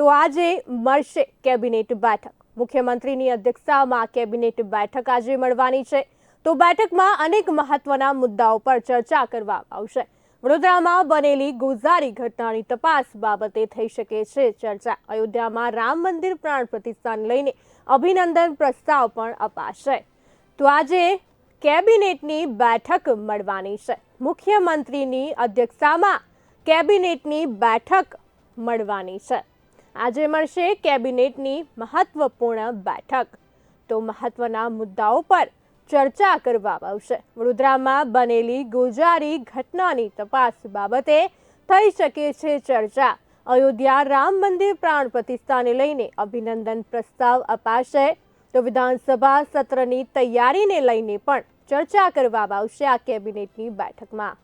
તો આજે મળશે કેબિનેટ બેઠક. મુખ્યમંત્રીની અધ્યક્ષતામાં કેબિનેટ બેઠક આજે મળવાની છે. તો બેઠકમાં અનેક મહત્વના મુદ્દાઓ પર ચર્ચા કરવામાં આવશે. વડોદરામાં બનેલી ગોઝારી ઘટનાની તપાસ બાબતે થઈ શકે છે ચર્ચા. અયોધ્યામાં રામ મંદિર પ્રાણ પ્રતિષ્ઠાને લઈને અભિનંદન પ્રસ્તાવ પણ અપાશે. તો આજે કેબિનેટની બેઠક મળવાની છે. મુખ્યમંત્રીની અધ્યક્ષતામાં કેબિનેટની બેઠક મળવાની છે. આજે મળશે કેબિનેટની મહત્વપૂર્ણ બેઠક. તો મહત્વના મુદ્દાઓ પર ચર્ચા કરવામાં આવશે. વડોદરામાં બનેલી ગોજારી ઘટનાની તપાસ બાબતે થઈ શકે છે ચર્ચા. અયોધ્યા રામ મંદિર પ્રાણ પ્રતિષ્ઠાને લઈને અભિનંદન પ્રસ્તાવ અપાશે. તો વિધાનસભા સત્રની તૈયારીને લઈને પણ ચર્ચા કરવામાં આવશે આ કેબિનેટની બેઠકમાં.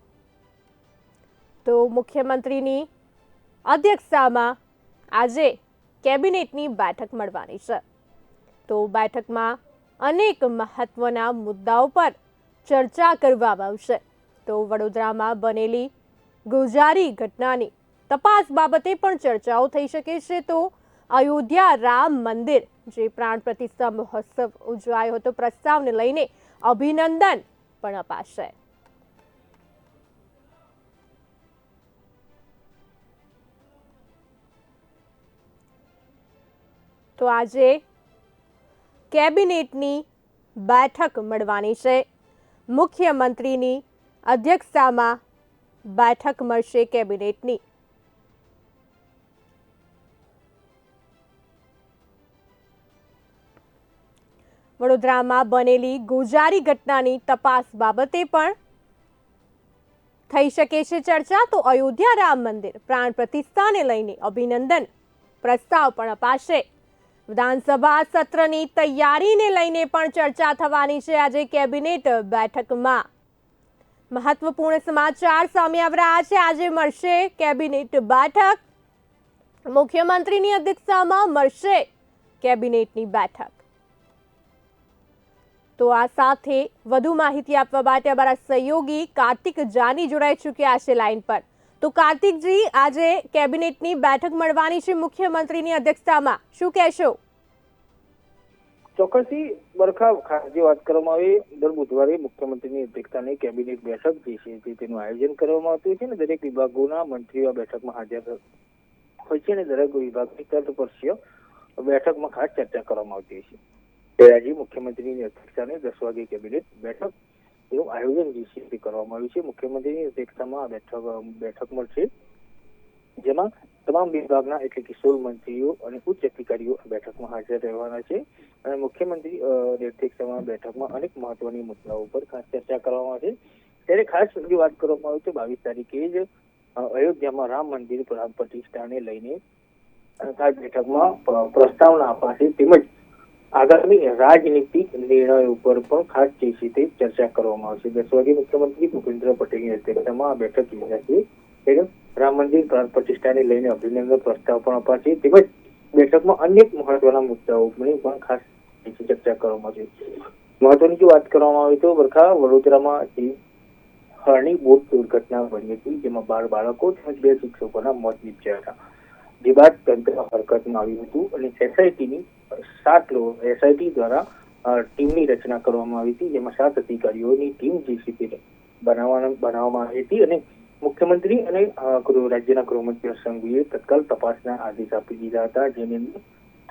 તો મુખ્યમંત્રીની અધ્યક્ષતામાં આજે કેબિનેટની બેઠક મળવાની છે. તો બેઠકમાં અનેક મહત્વના મુદ્દાઓ પર ચર્ચા કરવામાં આવશે. તો વડોદરામાં બનેલી ગુજારી ઘટનાની તપાસ બાબતે પણ ચર્ચાઓ થઈ શકે છે. તો અયોધ્યા રામ મંદિર, જે પ્રાણ પ્રતિષ્ઠા મહોત્સવ ઉજવાયો હતો, પ્રસ્તાવને લઈને અભિનંદન પણ અપાશે. તો આજે કેબિનેટની બેઠક મળવાની છે. મુખ્યમંત્રીની અધ્યક્ષતામાં બેઠક મળશે કેબિનેટની. વડોદરામાં બનેલી ગોજારી ઘટનાની તપાસ બાબતે પણ થઈ શકે છે ચર્ચા. તો અયોધ્યા રામ મંદિર પ્રાણ પ્રતિષ્ઠાને લઈને અભિનંદન. પ્રસ્તાવ પણ અપાશે. વિધાનસભા સત્રની તૈયારીને લઈને પણ ચર્ચા થવાની છે આજે કેબિનેટ બેઠકમાં. મહત્વપૂર્ણ સમાચાર સામે આવ્યા છે. આજે મળશે કેબિનેટ બેઠક. મુખ્યમંત્રીની અધ્યક્ષતામાં મળશે કેબિનેટની બેઠક. તો આ સાથે વધુ માહિતી આપવા માટે અમારા સહયોગી કાર્તિક જાની જોડાઈ ચૂક્યા છે લાઈન પર. તો કાર્તિકજી, આજે કેબિનેટની બેઠક મળવાની છે મુખ્યમંત્રીની અધ્યક્ષતામાં. શું કહેશો? ચોક્કસથી બરખા ખાસ વાત કરવામાં આવી. દર બુધવારે મુખ્યમંત્રીની અધ્યક્ષતાની કેબિનેટ બેઠક જે છે તેનું આયોજન કરવામાં આવતું છે અને દરેક વિભાગોના મંત્રીઓ આ બેઠકમાં હાજર હોય છે અને દરેક વિભાગની તટપરસીય બેઠકમાં ખાસ ચર્ચા કરવામાં આવતી છે. આજે મુખ્યમંત્રીની અધ્યક્ષતાને દસ વાગે કેબિનેટ બેઠક એવું આયોજન જીસીપી કરવામાં આવ્યું છે. મુખ્યમંત્રીની અધ્યક્ષતામાં આ બેઠક બેઠક મળશે. જેમાં તમામ વિભાગના એટલે કે સોળ મંત્રીઓ અને ઉચ્ચ અધિકારીઓ બેઠકમાં હાજર રહેવાના છે. અને મુખ્યમંત્રી અધ્યક્ષતામાં બેઠકમાં અનેક મહત્વની મુદ્દાઓ પર ખાસ ચર્ચા કરવામાં આવશે ત્યારે ખાસ વાત કરવામાં આવી તો બાવીસ તારીખે જ અયોધ્યામાં રામ મંદિર પ્રાણ પ્રતિષ્ઠાને લઈને ખાસ બેઠકમાં પ્રસ્તાવના અપાશે. તેમજ આગામી રાજનીતિક નિર્ણય ઉપર પણ ખાસ તે ચર્ચા કરવામાં આવશે. દસ વાગે મુખ્યમંત્રી ભૂપેન્દ્ર પટેલની અધ્યક્ષતામાં આ બેઠક યોજાશે. રામ મંદિર પ્રાણ પ્રતિષ્ઠાને લઈને અભિનંદન પ્રસ્તાવ પણ અપાશે. તેમજ બેઠકમાં અનેક મહત્વના મુદ્દાઓ પણ ખાસ ચર્ચા કરવામાં આવશે. મહત્વની જો વાત કરવામાં આવે તો વરખા વડોદરામાં જે હરણી બોટ દુર્ઘટના બની હતી, જેમાં બાર બાળકો તેમજ બે શિક્ષકોના મોત નીપજ્યા હતા. જે બાદ તંત્ર હરકતમાં આવ્યું હતું અને એસઆઈટીની સાત એસઆઈટી દ્વારા ટીમની રચના કરવામાં આવી હતી, જેમાં સાત અધિકારીઓની ટીમ જીસીપી બનાવવામાં આવી હતી અને મુખ્યમંત્રી અને રાજ્યના ગૃહમંત્રી સંઘવીએ તત્કાલ તપાસના આદેશ આપી દીધા હતા, જેની અંદર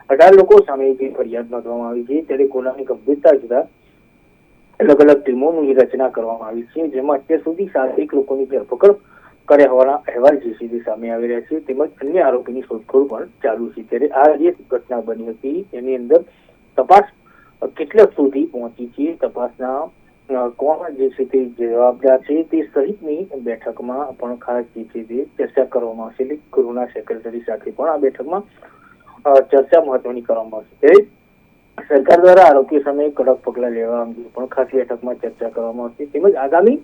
અઢાર લોકો સામે જે ફરિયાદ નોંધવામાં આવી છે, ત્યારે ગુનાની ગંભીરતા જુદા અલગ અલગ ટીમોની રચના કરવામાં આવી છે, જેમાં અત્યાર સુધી સાત લોકોની ધરપકડ કર્યા હોવાના અહેવાલ જે છે સામે આવી રહ્યા છે. તેમજ અન્ય આરોપીની શોધખોળ પણ ચાલુ છે. ત્યારે આ જે ઘટના બની હતી, એની અંદર તપાસ કેટલા સુધી પહોંચી છે? તપાસના કોણ જે છે તે જવાબદાર છે? તે સહિતની બેઠકમાં પણ ખાસ જે છે તે ચર્ચા કરવામાં આવશે. એટલે ગૃહના સેક્રેટરી સાથે પણ આ બેઠકમાં ચર્ચા મહત્વની કરવામાં આવશે. સરકાર દ્વારા આરોગ્ય સામે કડક પગલાં લેવા અંગે પણ ખાસ બેઠકમાં ચર્ચા કરવામાં આવશે. તેમજ આગામી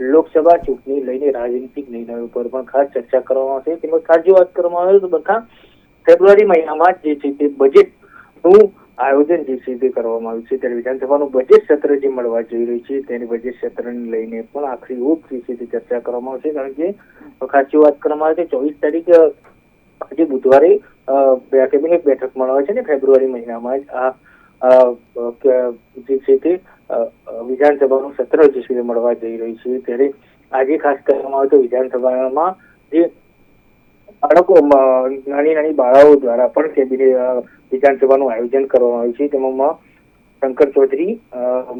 લોકસભા ચૂંટણી લઈને રાજનીતિક નિર્ણયો પર પણ ખાસ ચર્ચા કરવામાં આવશે. તેમજ ખાસ જો વાત કરવામાં આવે તો બધા ફેબ્રુઆરી મહિનામાં જે છે તે બજેટનું આયોજન જે છે તે કરવામાં આવ્યું છે. ત્યારે વિધાનસભાનું બજેટ સત્ર જે મળવા જઈ રહ્યું છે, તેની બજેટ સત્રને લઈને પણ આખરી ઓપ જે છે તે ચર્ચા કરવામાં આવશે. કારણ કે ખાસ વાત કરવામાં આવે તો ચોવીસ તારીખ, આજે બુધવારે કેબિનેટ બેઠક મળવા છે ને ફેબ્રુઆરી મહિનામાં જ આ જે છે તે વિધાનસભાનું સત્ર જે છે મળવા જઈ રહી છે. ત્યારે આજે ખાસ કરવામાં તો વિધાનસભામાં જે બાળકો નાની નાની બાળાઓ દ્વારા પણ વિધાનસભાનું આયોજન કરવામાં આવ્યું છે. તેમાં શંકર ચૌધરી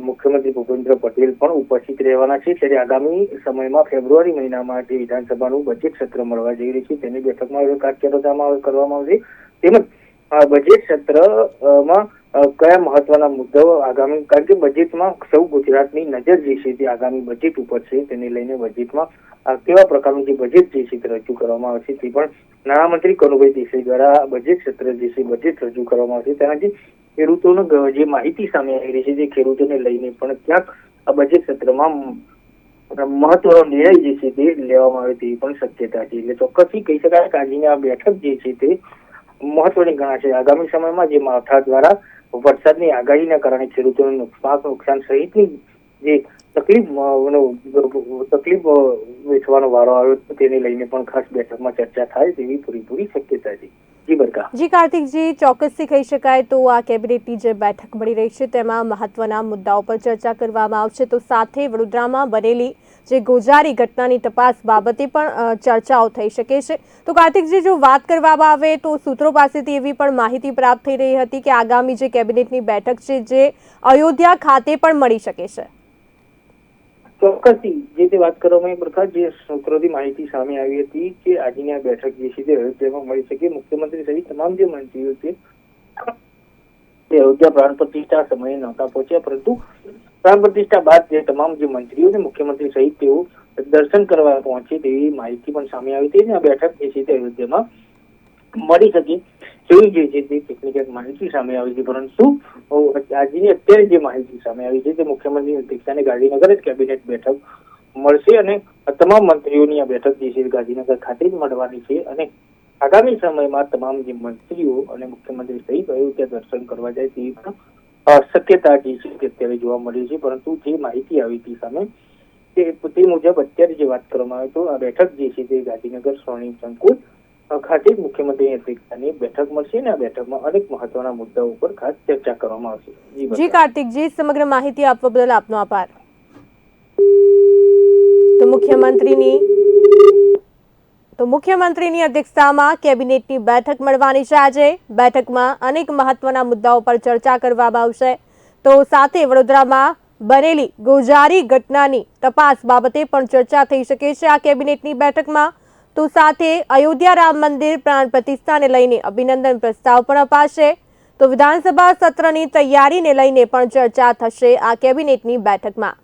મુખ્યમંત્રી ભૂપેન્દ્ર પટેલ પણ ઉપસ્થિત રહેવાના છે. ત્યારે આગામી સમયમાં ફેબ્રુઆરી મહિનામાં જે વિધાનસભાનું બજેટ સત્ર મળવા જઈ રહ્યું છે. તેની બેઠકમાં હવે કાર્યક્રમમાં કરવામાં આવશે. તેમજ બજેટ સત્રમાં કયા મહત્વના મુદ્દાઓ આગામી, કારણ કે બજેટમાં સૌ ગુજરાતની નજર જે છે તે આગામી બજેટ ઉપર છે, તેને લઈને બજેટમાં કેવા પ્રકારનું જે બજેટ જે છે તે રજૂ કરવામાં આવશે તે પણ નાણામંત્રી કનુભાઈ દેસાઈ દ્વારા બજેટ ક્ષેત્ર જે છે બજેટ રજૂ કરવામાં આવશે. તેનાથી ખેડૂતોનો જે માહિતી સામે આવી રહી છે જે ખેડૂતોને લઈને પણ ક્યાંક આ બજેટ ક્ષેત્રમાં મહત્વનો નિર્ણય જે છે તે લેવામાં આવે તેવી પણ શક્યતા છે. એટલે ચોક્કસથી કહી શકાય કે આજની આ બેઠક જે છે તે મહત્વની ગણાશે. આગામી સમયમાં જે માવઠા દ્વારા વરસાદની આગાહીના કારણે ખેડૂતોને પાક નુકસાન સહિતની જે તકલીફ તકલીફ વેઠવાનો વારો આવ્યો તેને લઈને પણ ખાસ બેઠકમાં ચર્ચા થાય તેવી પૂરેપૂરી શક્યતા છે. જી બરકા. જી કાર્તિકજી, ચોક્કસથી કહી શકાય તો આ કેબિનેટની જે બેઠક મળી રહી છે તેમાં મહત્વના મુદ્દાઓ પર ચર્ચા કરવામાં આવશે. તો સાથે વડોદરામાં બનેલી જે ગોજારી ઘટનાની તપાસ બાબતે પણ ચર્ચાઓ થઈ શકે છે. તો કાર્તિકજી, જો વાત કરવામાં આવે તો સૂત્રો પાસેથી એવી પણ માહિતી પ્રાપ્ત થઈ રહી હતી કે આગામી જે કેબિનેટની બેઠક છે, જે અયોધ્યા ખાતે પણ મળી શકે છે. ચોક્કસથી જે તે વાત કરવામાં પ્રથા જે સૂત્રોથી માહિતી સામે આવી હતી કે આજની આ બેઠક જે છે તે અયોધ્યામાં મળી શકે. મુખ્યમંત્રી સહિત તમામ જે મંત્રીઓ છે, તે અયોધ્યા પ્રાણ પ્રતિષ્ઠા સમયે નહોતા પહોંચ્યા, પરંતુ પ્રાણ પ્રતિષ્ઠા બાદ જે તમામ જે મંત્રીઓ ને મુખ્યમંત્રી સહિત તેઓ દર્શન કરવા પહોંચે તેવી માહિતી પણ સામે આવી હતી. અને આ બેઠક જે છે તે અયોધ્યામાં મળી શકે. એવી જે છે તે કેટલીક માહિતી સામે આવી છે. પરંતુ આજની અત્યારે જે માહિતી સામે આવી છે તે મુખ્યમંત્રી અધ્યક્ષાને ગાંધીનગર જ કેબિનેટ બેઠક મળશે અને તમામ મંત્રીઓની આ બેઠક જે છે ગાંધીનગર ખાતે જ મળવાની છે અને આગામી સમયમાં તમામ જે મંત્રીઓ અને મુખ્યમંત્રી સહિત અયોધ્યા દર્શન કરવા જાય તેવી પણ શક્યતા જે છે તે અત્યારે જોવા મળી છે. પરંતુ જે માહિતી આવી હતી સામે તે મુજબ અત્યારે જે વાત કરવામાં આવે તો આ બેઠક જે છે તે ગાંધીનગર સ્વર્ણિમ સંકુલ ખાતે મુખ્યમંત્રીની અધ્યક્ષતાની બેઠક મળશે અને આ બેઠકમાં અનેક મહત્વના મુદ્દાઓ ઉપર ખાસ ચર્ચા કરવામાં આવશે. જી કાર્તિકજી સમગ્ર માહિતી આપવા બદલ આપનો આભાર. તો મુખ્યમંત્રીની તો મુખ્યમંત્રીની અધ્યક્ષતામાં કેબિનેટની બેઠક મળવાની છે આજે. બેઠકમાં અનેક મહત્વના મુદ્દાઓ પર ચર્ચા કરવામાં આવશે. તો સાથે વડોદરામાં બનેલી ગોજારી ઘટનાની તપાસ બાબતે પણ ચર્ચા થઈ શકે છે આ કેબિનેટની બેઠકમાં. તો સાથે અયોધ્યા રામ મંદિર પ્રાણ પ્રતિષ્ઠાને લઈને અભિનંદન પ્રસ્તાવ પણ અપાશે. તો વિધાનસભા સત્રની તૈયારીને લઈને પણ ચર્ચા થશે આ કેબિનેટની બેઠકમાં.